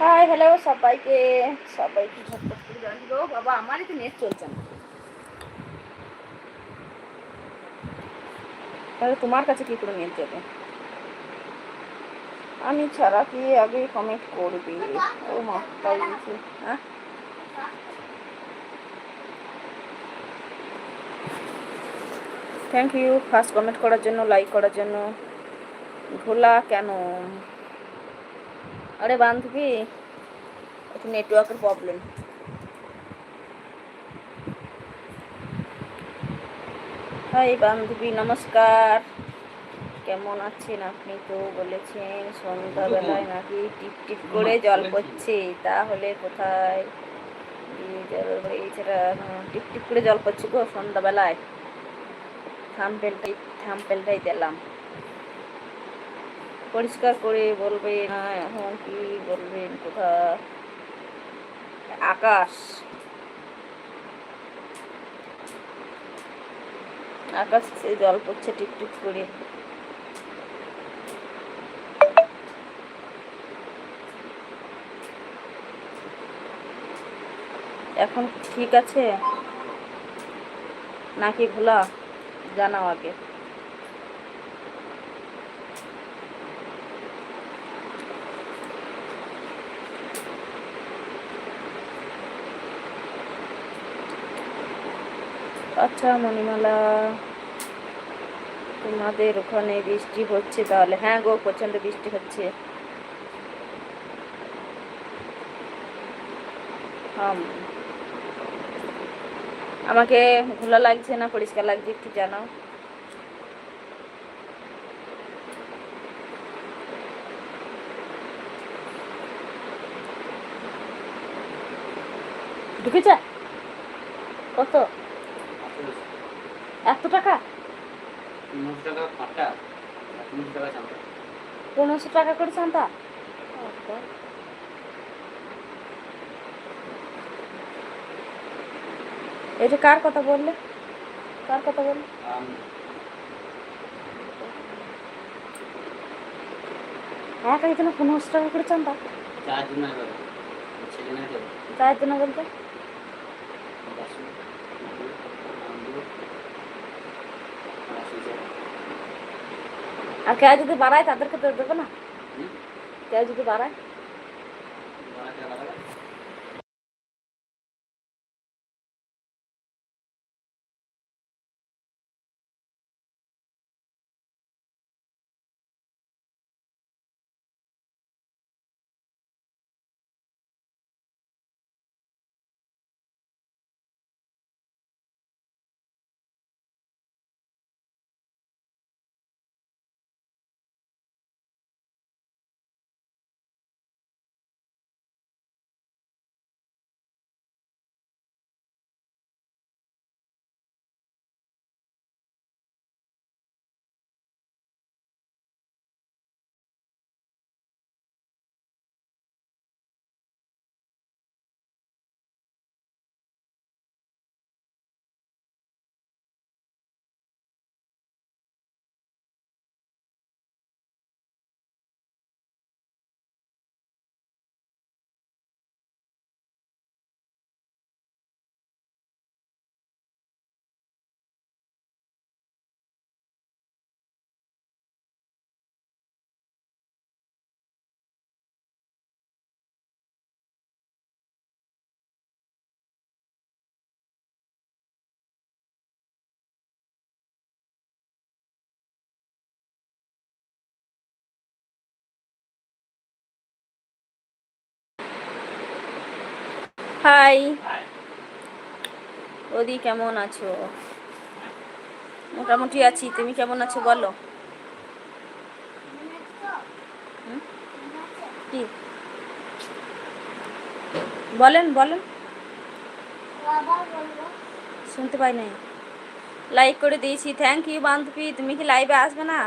Hi hello সবাইকে। সবাইকে করে বাবা আমারই তো নেট চলছে না। তাহলে তোমার কাছে কি করে নেট যাবে? আমি ছাড়া কি আগে কমেন্ট করবি? ও মা তাই হ্যাঁ? থ্যাংক ইউ ফার্স্ট কমেন্ট করার জন্য লাইক করার জন্য। ভোলা কেন? আরে বান্ধবী একটু নেটওয়ার্কের প্রবলেম হাই বান্ধবী নমস্কার। কেমন আছেন আপনি তো বলেছেন সন্ধ্যাবেলায় নাকি টিপ টিপ করে জল পড়ছে তাহলে কোথায়? এছাড়া টিপ টিপ করে জল পড়ছে গো সন্ধ্যাবেলায়। থাম্পেলটাই থাম্পেলটাই দিলাম। পরিষ্কার করে বলবেন এখন কি বলবেন, কোথা আকাশ। আকাশ জল পড়ছে টিপ টিপ করে। এখন ঠিক আছে? নাকি ভোলা? জানাও আগে। আচ্ছা মণিমালা, তোমাদের ওখানে বৃষ্টি হচ্ছে তাহলে। হ্যাঁ গো, প্রচণ্ড বৃষ্টি হচ্ছে। আমাকে ঘোলা লাগছে না, পরিষ্কার লাগছে একটু জানাও। ঢুকেছে? কত? টাকা? টাকা পাটা টাকা চামড়া পনেরোশো টাকা করে চান্দা এটা কার কথা বললে? কার কথা বললে? এক একজনে পনেরোশো টাকা করে চান্দা চার জন আসবে ছেলে না যাবে চায়ের জন্য বলতে? আর কেউ যদি বাড়ায় তাদেরকে তো দেবে না। কেউ যদি বাড়ায়। হাই ওদি, কেমন আছো? মোটামুটি আছি। তুমি কেমন আছো বলো? কি? বলেন বলেন। শুনতে পাই নাই। লাইক করে দিয়েছি। থ্যাংক ইউ বান্ধবী। তুমি কি লাইভে আসবে না?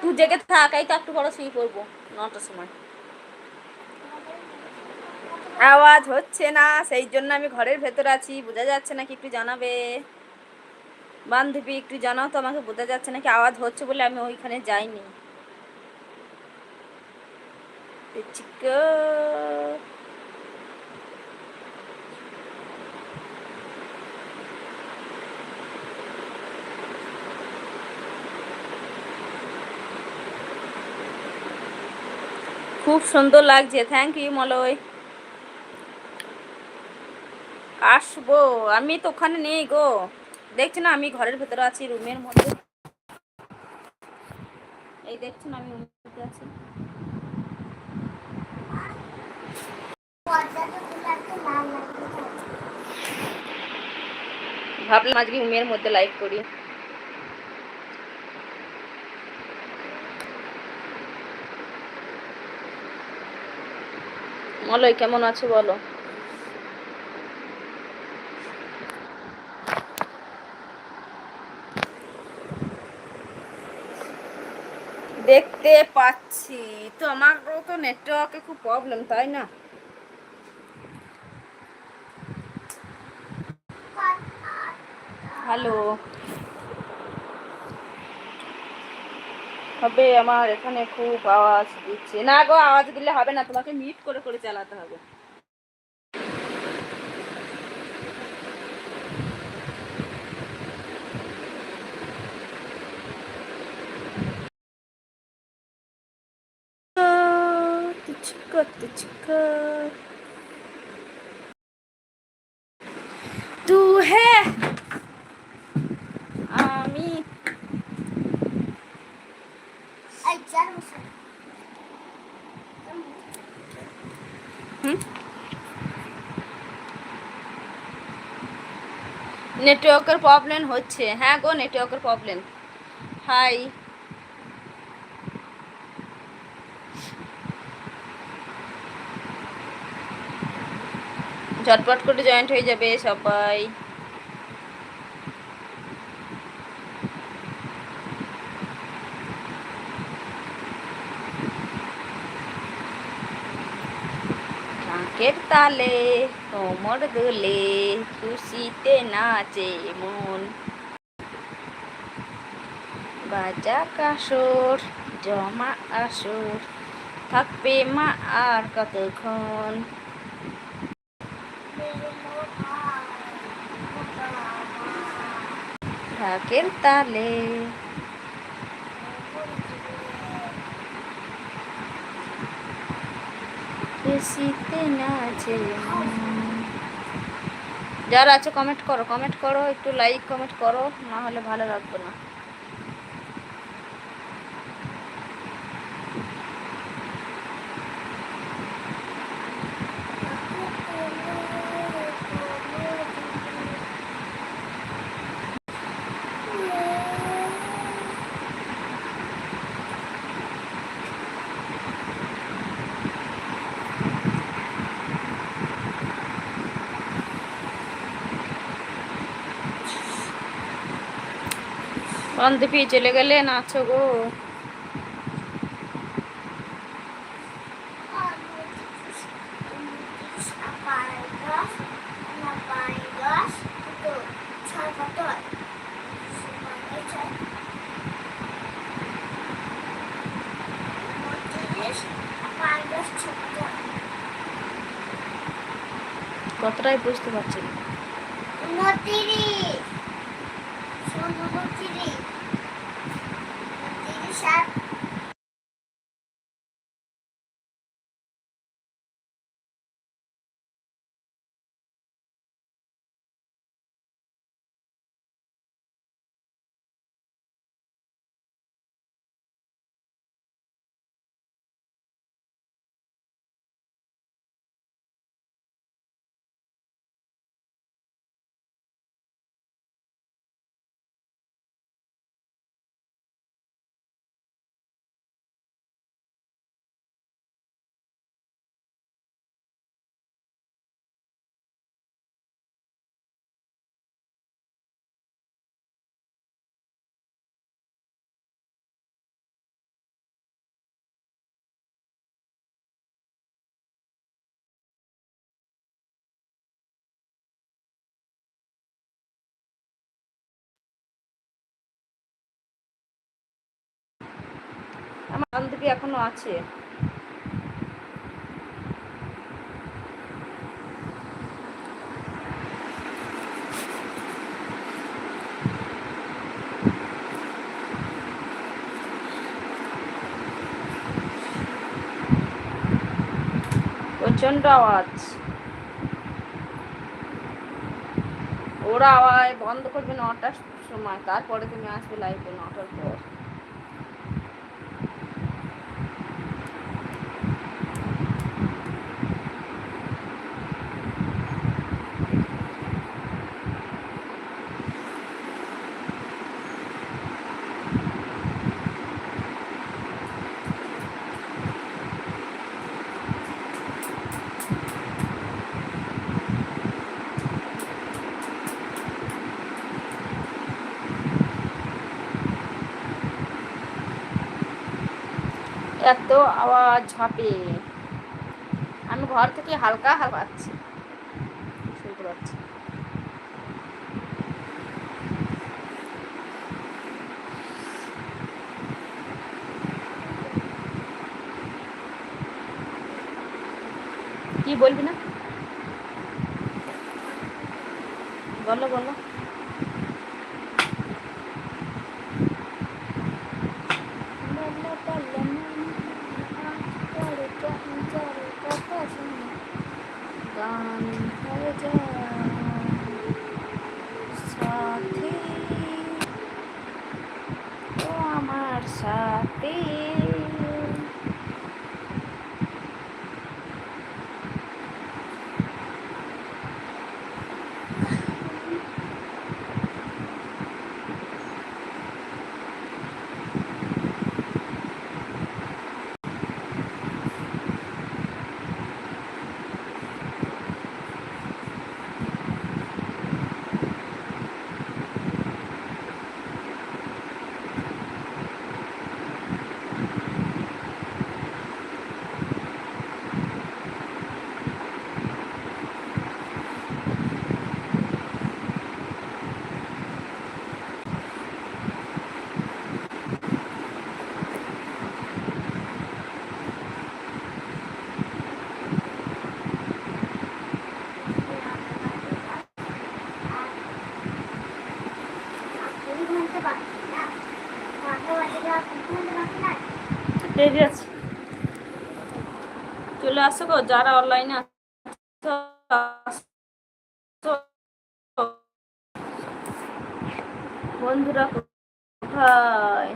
তুই জেগে থাক, এই তো একটু বড় শুয়ে পড়ব। নটার সময়। আওয়াজ হচ্ছে না, সেই জন্য আমি ঘরের ভেতর আছি। বোঝা যাচ্ছে নাকি একটু জানাবে? বান্ধবী একটু জানাও তো আমাকে, বোঝা যাচ্ছে নাকি আওয়াজ হচ্ছে বলে আমি ওইখানে যাইনি। খুব সুন্দর লাগছে। Thank you Malay. আসব, আমি তো ওখানে নেই গো। দেখছি না, আমি ঘরের ভেতরে আছি, রুমের মধ্যে। এই দেখছেন আমি রুমের আছি। ভাবলাম আজকে রুমের মধ্যে লাইভ করি। মলয়, কেমন আছো বলো? দেখতে পাচ্ছি। তো আমারও তো নেটওয়ার্কে খুব প্রবলেম তাই না? হ্যালো হবে, আমার এখানে খুব আওয়াজ দিচ্ছে। না গো, আওয়াজ দিলে হবে না, তোমাকে মিট করে করে চালাতে হবে। তুচকা তুচকা তু হে। আমি। নেটওয়ার্কের প্রবলেম হচ্ছে। হ্যাঁ গো নেটওয়ার্কের প্রবলেম হাই ঝটপট করে জয়েন্ট হয়ে যাবে সবাই। তালে কোমর দোলে খুশিতে নাচে মন। বাজা কাসর, জমা আসর, থাকবে মা আর কতক্ষণ? ঢাকের তালে। যারা আছে কমেন্ট করো কমেন্ট করো, একটু লাইক কমেন্ট করো, না হলে ভালো লাগবে না বান্ধবী চলে গেলে নাচো গো কতটাই বুঝতে পারছি না। আমার থেকে এখনও আছে। প্রচণ্ড আওয়াজ। ওরা আওয়াজ বন্ধ করবে নটার সময়, তারপরে তুমি আসবে লাইফে নটার পর। এত আওয়াজ, ঝাঁপে। আমি ঘর থেকে হালকা হালকা পাচ্ছি শুনতে পাচ্ছি। কি বলবি না? বলো বলো গান হয়ে যায় সাথী ও আমার সাথী দেরি আছে আসো গো যারা অনলাইনে আছো। বন্ধুরা কোথায়